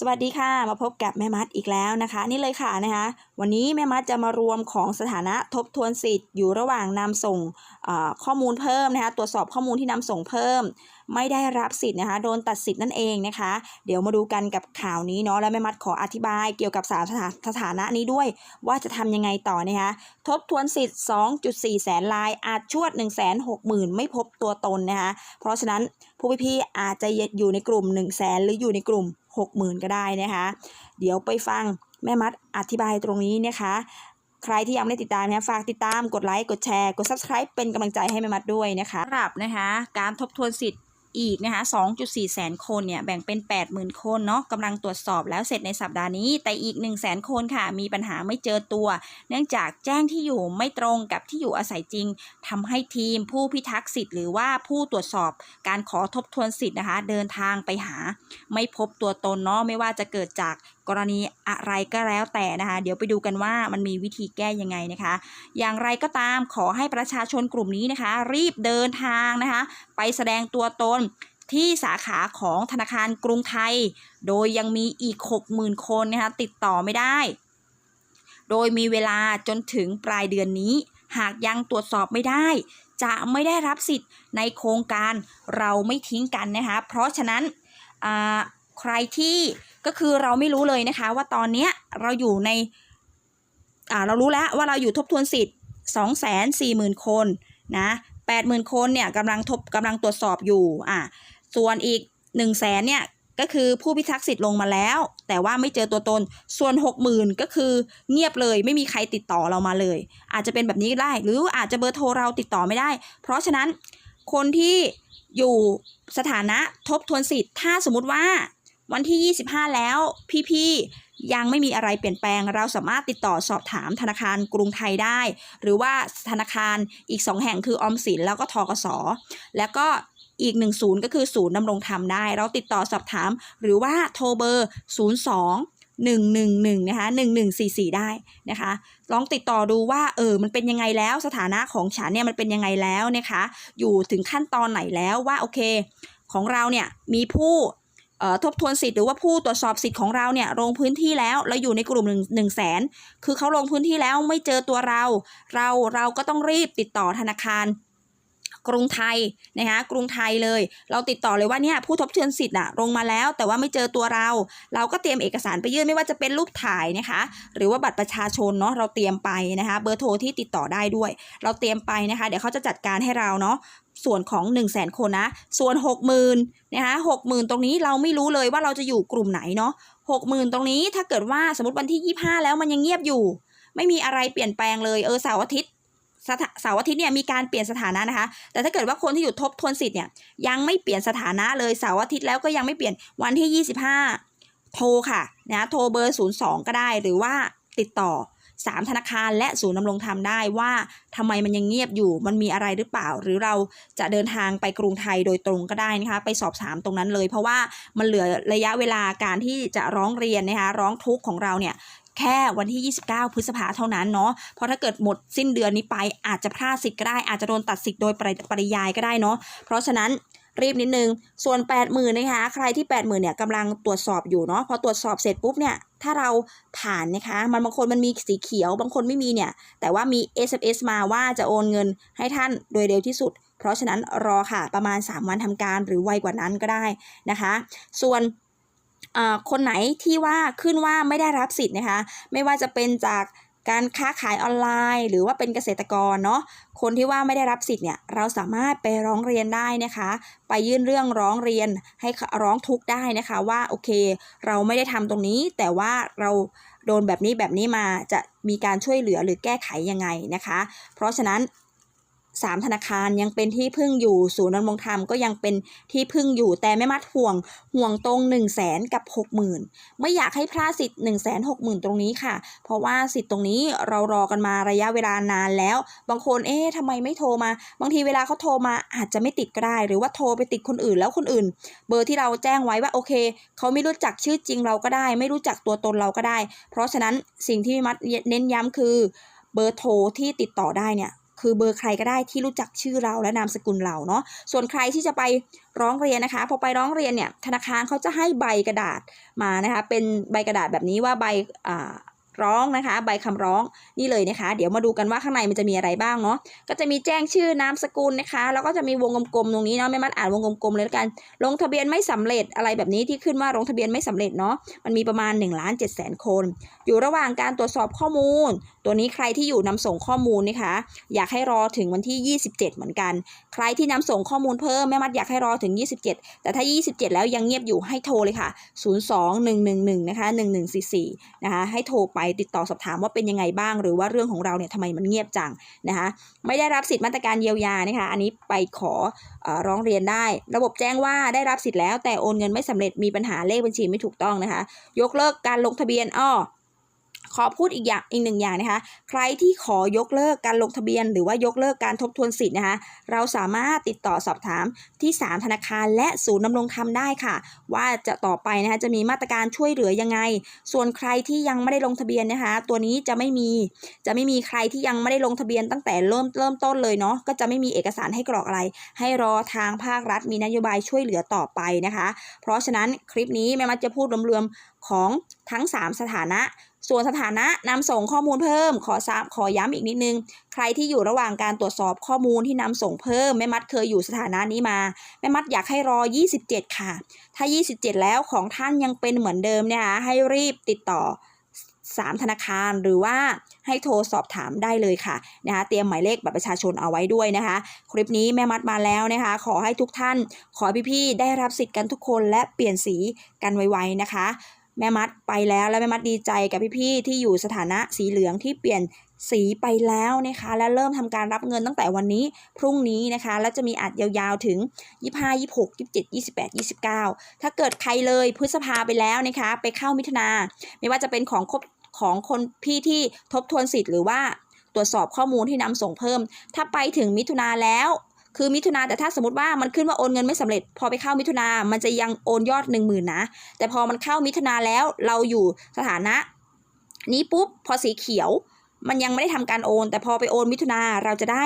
สวัสดีค่ะมาพบกับแม่มัดอีกแล้วนะคะ นี่เลยค่ะนะคะวันนี้แม่มัดจะมารวมของสถานะทบทวนสิทธิ์อยู่ระหว่างนำส่งข้อมูลเพิ่มนะคะตรวจสอบข้อมูลที่นำส่งเพิ่ม ไม่ได้รับสิทธิ์นะคะโดนตัดสิทธิ์นั่นเองนะคะ เดี๋ยวมาดูกันกับข่าวนี้เนาะแล้วแม่มัดขออธิบายเกี่ยวกับสามสถาสถานะนี้ด้วย ว่าจะทำยังไงต่อนะคะทบทวนสิทธิ์ 2.4 แสนลายอาจชวด 1 6 0 0 0 0 ไม่พบตัวตนนะคะเพราะฉะนั้นผู้พี่ๆอาจจะอยู่ในกลุ่ม 1 0 0 0 0แสนหรืออยู่ในกลุ่ม 60,000 ก็ได้นะคะ เดี๋ยวไปฟังแม่มัดอธิบายตรงนี้นะคะ ใครที่ยังไม่ได้ติดตามนะฝากติดตามกดไลค์กดแชร์ กด subscribe เป็นกำลังใจให้แม่มัดด้วยนะคะสำหรับนะคะ การทบทวนสิทธิ อีกนะคะ2.4 แสนคนเนี่ยแบ่งเป็น 80,000 คนเนาะกำลังตรวจสอบแล้วเสร็จในสัปดาห์นี้ แต่อีก 1 0 0 0 0แสนคนค่ะ มีปัญหาไม่เจอตัว เนื่องจากแจ้งที่อยู่ไม่ตรงกับที่อยู่อาศัยจริงทำให้ทีมผู้พิทักษ์สิทธิ์หรือว่าผู้ตรวจสอบการขอทบทวนสิทธิ์นะคะ เดินทางไปหา ไม่พบตัวตนเนาะไม่ว่าจะเกิดจาก กรณีอะไรก็แล้วแต่นะคะ เดี๋ยวไปดูกันว่ามันมีวิธีแก้ยังไงนะคะ อย่างไรก็ตามขอให้ประชาชนกลุ่มนี้นะคะ รีบเดินทางนะคะ ไปแสดงตัวตนที่สาขาของธนาคารกรุงไทย โดยยังมีอีก 60,000 คนนะคะติดต่อไม่ได้ โดยมีเวลาจนถึงปลายเดือนนี้ หากยังตรวจสอบไม่ได้ จะไม่ได้รับสิทธิ์ในโครงการเราไม่ทิ้งกันนะคะ เพราะฉะนั้นอ่า ใครที่ก็คือเราไม่รู้เลยนะคะ ว่าตอนเนี้ยเราอยู่ในอ่าเรารู้แล้วว่าเราอยู่ทบทวนสิทธิ์2 4 0 0 0 0 คนนะ80,000 คนเนี่ยกำลังทบกำลังตรวจสอบอยู่อ่าส่วนอีก 1 0 0 0 0แสนเนี่ยก็คือผู้พิทักษ์สิทธิ์ลงมาแล้ว แต่ว่าไม่เจอตัวตนส่วน 60,000 ก็คือเงียบเลยไม่มีใครติดต่อเรามาเลย อาจจะเป็นแบบนี้ก็ได้ หรืออาจจะเบอร์โทรเราติดต่อไม่ได้ เพราะฉะนั้นคนที่อยู่สถานะทบทวนสิทธิ์ ถ้าสมมติว่า วันที่ 25 แล้วพี่ๆยังไม่มีอะไรเปลี่ยนแปลง เราสามารถติดต่อสอบถามธนาคารกรุงไทยได้ หรือว่าธนาคารอีก 2 แห่งคือออมสินแล้วก็ทกสแล้วก็อีกหนึ่งศูนย์ก็คือศูนย์ดำรงธรรมได้ เราติดต่อสอบถาม หรือว่าโทรเบอร์ 02 111นะคะ1144 ได้นะคะ ลองติดต่อดูว่าเออมันเป็นยังไงแล้วสถานะของฉันเนี่ยมันเป็นยังไงแล้วนะคะ อยู่ถึงขั้นตอนไหนแล้วว่าโอเค ของเราเนี่ยมีผู้ ทบทวนสิทธิ์หรือว่าผู้ตรวจสอบสิทธิ์ของเราเนี่ยลงพื้นที่แล้วเราอยู่ในกลุ่มหนึ่งหนึ่งแสนคือเขาลงพื้นที่แล้วไม่เจอตัวเรา เราเราก็ต้องรีบติดต่อธนาคาร กรุงไทยนะคะกรุงไทยเลย เราติดต่อเลยว่าเนี่ยผู้ทบทวนสิทธิ์อะลงมาแล้ว แต่ว่าไม่เจอตัวเรา เราก็เตรียมเอกสารไปยื่นไม่ว่าจะเป็นรูปถ่ายนะคะ หรือว่าบัตรประชาชนเนาะเราเตรียมไปนะคะ เบอร์โทรที่ติดต่อได้ด้วย เราเตรียมไปนะคะ เดี๋ยวเขาจะจัดการให้เราเนาะส่วนของ 1 0 0 0 0แสนคนนะ ส่วน 60,000นะคะ60,000ตรงนี้เราไม่รู้เลยว่าเราจะอยู่กลุ่มไหนเนาะ60,000ตรงนี้ถ้าเกิดว่าสมมติวันที่ 25 แล้วมันยังเงียบอยู่ ไม่มีอะไรเปลี่ยนแปลงเลยเออเสาร์อาทิตย์ เสาร์อาทิตย์เนี่ยมีการเปลี่ยนสถานะนะคะ แต่ถ้าเกิดว่าคนที่อยู่ทบทวนสิทธิ์เนี่ยยังไม่เปลี่ยนสถานะเลยเสาร์อาทิตย์แล้วก็ยังไม่เปลี่ยนวันที่ 25 โทรค่ะนะโทรเบอร์ 02 ก็ได้หรือว่าติดต่อ 3 ธนาคารและศูนย์ดำรงธรรมได้ว่าทำไมมันยังเงียบอยู่มันมีอะไรหรือเปล่า หรือเราจะเดินทางไปกรุงไทยโดยตรงก็ได้นะคะ ไปสอบถามตรงนั้นเลย เพราะว่ามันเหลือระยะเวลาการที่จะร้องเรียนนะคะร้องทุกข์ของเราเนี่ย แค่วันที่ 29 พฤษภาเท่านั้นเนาะเพราะถ้าเกิดหมดสิ้นเดือนนี้ไปอาจจะพลาดสิทธิ์ก็ได้อาจจะโดนตัดสิทธิ์โดยปริปรยายก็ได้เนาะเพราะฉะนั้นรีบนิดนึง ส่วน 80,000นะคะ ใครที่ 80,000เนี่ยกำลังตรวจสอบอยู่เนาะ พอตรวจสอบเสร็จปุ๊บเนี่ย ถ้าเราผ่านนะคะ มันบางคนมันมีสีเขียว บางคนไม่มีเนี่ย แต่ว่ามี SMS มาว่าจะโอนเงินให้ท่านโดยเร็วที่สุด เพราะฉะนั้นรอค่ะ ประมาณ 3 วันทำการหรือไวกว่านั้นก็ได้นะคะ ส่วน คนไหนที่ว่าขึ้นว่าไม่ได้รับสิทธิ์นะคะ ไม่ว่าจะเป็นจากการค้าขายออนไลน์ หรือว่าเป็นเกษตรกรเนาะคนที่ว่าไม่ได้รับสิทธิ์เนี่ยเราสามารถไปร้องเรียนได้นะคะ ไปยื่นเรื่องร้องเรียนให้ร้องทุกข์ได้นะคะว่าโอเค เราไม่ได้ทำตรงนี้ แต่ว่าเราโดนแบบนี้แบบนี้มาจะมีการช่วยเหลือหรือแก้ไขยังไงนะคะ เพราะฉะนั้น สามธนาคารยังเป็นที่พึ่งอยู่ศูนย์ดำรงธรรมก็ยังเป็นที่พึ่งอยู่แต่แม่มัดห่วงห่วงตรง1นึ่งแสนกับ 60,000 ไม่อยากให้พลาดสิทธิ์1นึ่งแสนหกหมื่นตรงนี้ค่ะ เพราะว่าสิทธิ์ตรงนี้เรารอกันมาระยะเวลานานแล้ว บางคนเอ๊ะทำไมไม่โทรมา บางทีเวลาเขาโทรมาอาจจะไม่ติดก็ได้ หรือว่าโทรไปติดคนอื่นแล้วคนอื่น เบอร์ที่เราแจ้งไว้ว่าโอเคเขาไม่รู้จักชื่อจริงเราก็ได้ ไม่รู้จักตัวตนเราก็ได้ เพราะฉะนั้นสิ่งที่แม่มัดเน้นย้ำคือเบอร์โทรที่ติดต่อได้เนี่ย คือเบอร์ใครก็ได้ที่รู้จักชื่อเราและนามสกุลเราเนาะส่วนใครที่จะไปร้องเรียนนะคะพอไปร้องเรียนเนี่ยธนาคารเขาจะให้ใบกระดาษมานะคะเป็นใบกระดาษแบบนี้ว่าใบอ่าร้องนะคะ ใบคำร้องนี่เลยนะคะ เดี๋ยวมาดูกันว่าข้างในมันจะมีอะไรบ้างเนาะก็จะมีแจ้งชื่อนามสกุลนะคะ แล้วก็จะมีวงกลมๆตรงนี้เนาะไม่มัดอ่านวงกลมๆเลยลกัน ลงทะเบียนไม่สำเร็จอะไรแบบนี้ที่ขึ้นว่าลงทะเบียนไม่สำเร็จเนาะมันมีประมาณ1นล้านเจ็ดแสนคน อยู่ระหว่างการตรวจสอบข้อมูล ตัวนี้ใครที่อยู่นำส่งข้อมูลนะคะ อยากให้รอถึงวันที่ 27 เหมือนกัน ใครที่นำส่งข้อมูลเพิ่มแม่มัดอยากให้รอถึง 27 แต่ถ้า 27 แล้วยังเงียบอยู่ให้โทรเลยค่ะ 02111นะคะ1144นะคะให้โทรไปติดต่อสอบถามว่าเป็นยังไงบ้าง หรือว่าเรื่องของเราเนี่ยทำไมมันเงียบจังนะคะไม่ได้รับสิทธิ์มาตรการเยียวยานะคะอันนี้ไปขอออร้องเรียนได้ ระบบแจ้งว่าได้รับสิทธิ์แล้วแต่โอนเงินไม่สำเร็จมีปัญหาเลขบัญชีไม่ถูกต้องนะคะ ยกเลิกการลงทะเบียนอ้อ ขอพูดอีกอย่างอีกหนึ่งอย่างนะคะ ใครที่ขอยกเลิกการลงทะเบียน หรือว่ายกเลิกการทบทวนสิทธิ์นะคะ เราสามารถติดต่อสอบถามที่ 3 ธนาคารและศูนย์ดำรงธรรมได้ค่ะ ว่าจะต่อไปนะคะจะมีมาตรการช่วยเหลือยังไง ส่วนใครที่ยังไม่ได้ลงทะเบียนนะคะ ตัวนี้จะไม่มีจะไม่มีใครที่ยังไม่ได้ลงทะเบียนตั้งแต่เริ่มเริ่มต้นเลยเนาะก็จะไม่มีเอกสารให้กรอกอะไร ให้รอทางภาครัฐมีนโยบายช่วยเหลือต่อไปนะคะ เพราะฉะนั้นคลิปนี้แม่มัดจะพูดรวมๆของทั้ง 3 สถานะ ส่วนสถานะนำส่งข้อมูลเพิ่ม ขอซ้ำขอย้ำอีกนิดนึง ใครที่อยู่ระหว่างการตรวจสอบข้อมูลที่นำส่งเพิ่มแม่มัดเคยอยู่สถานะนี้มาแม่มัดอยากให้รอ 27 ค่ะ ถ้า 27 แล้วของท่านยังเป็นเหมือนเดิมเนยคะให้รีบติดต่อ 3 ธนาคารหรือว่าให้โทรสอบถามได้เลยค่ะนะคะเตรียมหมายเลขบัตรประชาชนเอาไว้ด้วยนะคะ คลิปนี้แม่มัดมาแล้วนะคะ ขอให้ทุกท่าน ขอพี่ๆได้รับสิทธิ์กันทุกคนและเปลี่ยนสีกันไวๆนะคะ แม่มัดไปแล้วและแม่มัดดีใจกับพี่ๆที่อยู่สถานะสีเหลืองที่เปลี่ยนสีไปแล้วนะคะ และเริ่มทำการรับเงินตั้งแต่วันนี้พรุ่งนี้นะคะ แล้วจะมีอัดยาวๆถึง 25 26 27 28 29 ถ้าเกิดใครเลยพฤษภาไปแล้วนะคะ ไปเข้ามิถุนา ไม่ว่าจะเป็นของคบของคนพี่ที่ทบทวนสิทธิ์หรือว่าตรวจสอบข้อมูลที่นำส่งเพิ่ม ถ้าไปถึงมิถุนาแล้ว คือมิถุนาแต่ถ้าสมมติว่ามันขึ้นว่าโอนเงินไม่สำเร็จ พอไปเข้ามิถุนามันจะยังโอนยอด1 0,000นะ แต่พอมันเข้ามิถุนาแล้วเราอยู่สถานะ นี้ปุ๊บพอสีเขียวมันยังไม่ได้ทำการโอน แต่พอไปโอนมิถุนาเราจะได้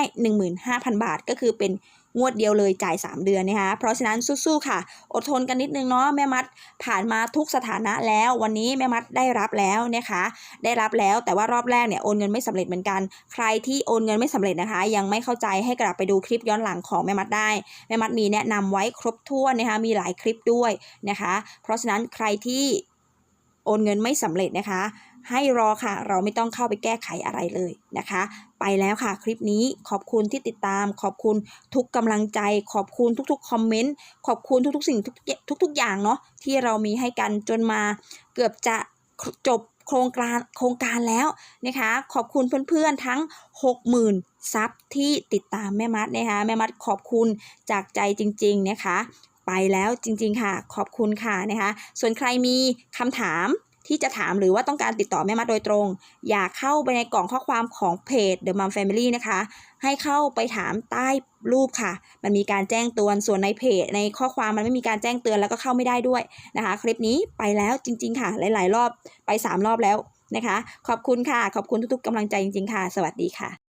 15,000 บาทก็คือเป็น งวดเดียวเลยจ่าย 3 เดือนนะคะเพราะฉะนั้นสู้ๆค่ะ อดทนกันนิดนึงเนาะแม่มัดผ่านมาทุกสถานะแล้ว วันนี้แม่มัดได้รับแล้วนะคะ ได้รับแล้วแต่ว่ารอบแรกเนี่ยโอนเงินไม่สำเร็จเหมือนกัน ใครที่โอนเงินไม่สำเร็จนะคะ ยังไม่เข้าใจให้กลับไปดูคลิปย้อนหลังของแม่มัดได้แม่มัดมีแนะนำไว้ครบถ้วนนะคะมีหลายคลิปด้วยนะคะ เพราะฉะนั้นใครที่โอนเงินไม่สำเร็จนะคะ ให้รอค่ะ เราไม่ต้องเข้าไปแก้ไขอะไรเลยนะคะ ไปแล้วค่ะคลิปนี้ขอบคุณที่ติดตาม ขอบคุณทุกกำลังใจ ขอบคุณทุกๆคอมเมนต์ขอบคุณทุกๆสิ่งทุกทุกๆอย่างเนาะที่เรามีให้กันจนมาเกือบจะจบโครงการโครงการแล้วนะคะ ขอบคุณเพื่อนๆทั้ง 60,000 ซับที่ติดตามแม่มัดนะคะแม่มัดขอบคุณจากใจจริง ๆ นะคะ ไปแล้วจริง ๆ ค่ะ ขอบคุณค่ะนะคะ ส่วนใครมีคำถาม ที่จะถามหรือว่าต้องการติดต่อแม่มัดโดยตรง อย่าเข้าไปในกล่องข้อความของเพจ The Mom Family นะคะ ให้เข้าไปถามใต้รูปค่ะ มันมีการแจ้งเตือนส่วนในเพจ ในข้อความมันไม่มีการแจ้งเตือนแล้วก็เข้าไม่ได้ด้วยนะคะ คลิปนี้ไปแล้วจริง ๆ ค่ะ หลาย ๆ รอบไป 3 รอบแล้วนะคะ ขอบคุณค่ะ ขอบคุณทุกๆกำลังใจจริง ๆ ค่ะ สวัสดีค่ะ